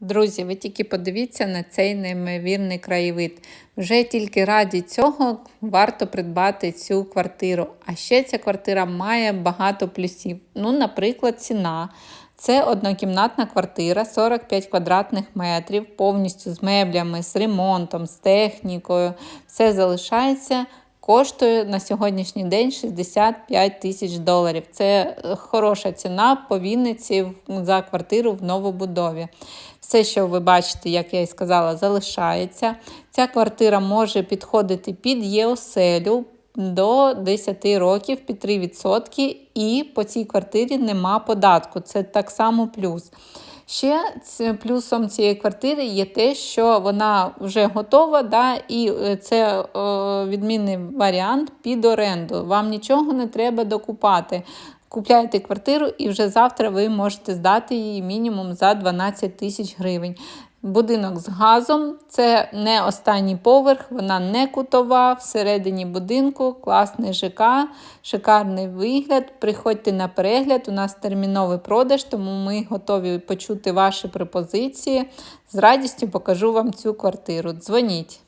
Друзі, ви тільки подивіться на цей неймовірний краєвид. Вже тільки раді цього варто придбати цю квартиру. А ще ця квартира має багато плюсів. Ну, наприклад, ціна. Це однокімнатна квартира, 45 квадратних метрів, повністю з меблями, з ремонтом, з технікою. Все залишається. Коштує на сьогоднішній день 65 тисяч доларів. Це е, хороша ціна по Вінниці за квартиру в новобудові. Все, що ви бачите, як я і сказала, залишається. Ця квартира може підходити під ЄОСЕЛю до 10 років під 3%, і по цій квартирі нема податку. Це так само плюс. Ще плюсом цієї квартири є те, що вона вже готова, да, і е, це о, відмінний варіант під оренду. Вам нічого не треба докупати. Купляєте квартиру і вже завтра ви можете здати її мінімум за 12 тисяч гривень. Будинок з газом це не останній поверх, вона не кутова, всередині будинку, класний ЖК, шикарний вигляд. Приходьте на перегляд, у нас терміновий продаж, тому ми готові почути ваші пропозиції. З радістю покажу вам цю квартиру. Дзвоніть.